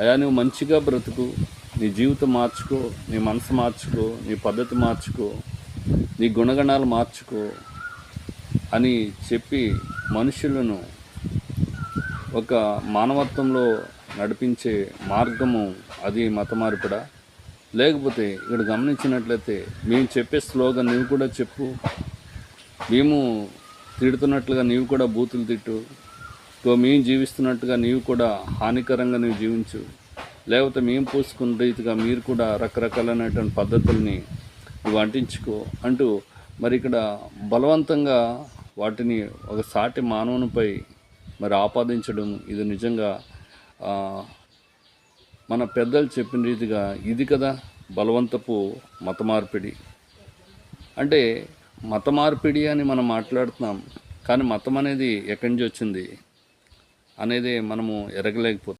అయా నువ్వు మంచిగా బ్రతుకు నీ జీవితం మార్చుకో నీ మనసు మార్చుకో నీ పద్ధతి మార్చుకో నీ గుణగణాలు మార్చుకో అని చెప్పి మనుషులను ఒక మానవత్వంలో నడిపించే మార్గము అది మతమార్పిడా. లేకపోతే ఇక్కడ గమనించినట్లయితే మేము చెప్పే స్లోగన్ నువ్వు కూడా చెప్పు మేము తిడుతున్నట్లుగా నీవు కూడా బూతులు తిట్టు ఇగో మేము జీవిస్తున్నట్టుగా నీవు కూడా హానికరంగా నువ్వు జీవించు. లేకపోతే మేము పూసుకున్న రీతిగా మీరు కూడా రకరకాలైనటువంటి పద్ధతుల్ని నువ్వు అంటించుకో అంటూ మరి ఇక్కడ బలవంతంగా వాటిని ఒక సాటి మానవునిపై మరి ఆపాదించడం ఇది నిజంగా మన పెద్దలు చెప్పిన రీతిగా ఇది కదా బలవంతపు మత మార్పిడి అంటే మత మార్పిడి అని మనం మాట్లాడుతున్నాం కానీ మతం అనేది ఎక్కడి నుంచి వచ్చింది? అనేది మనము ఎరగలేకపోతుంది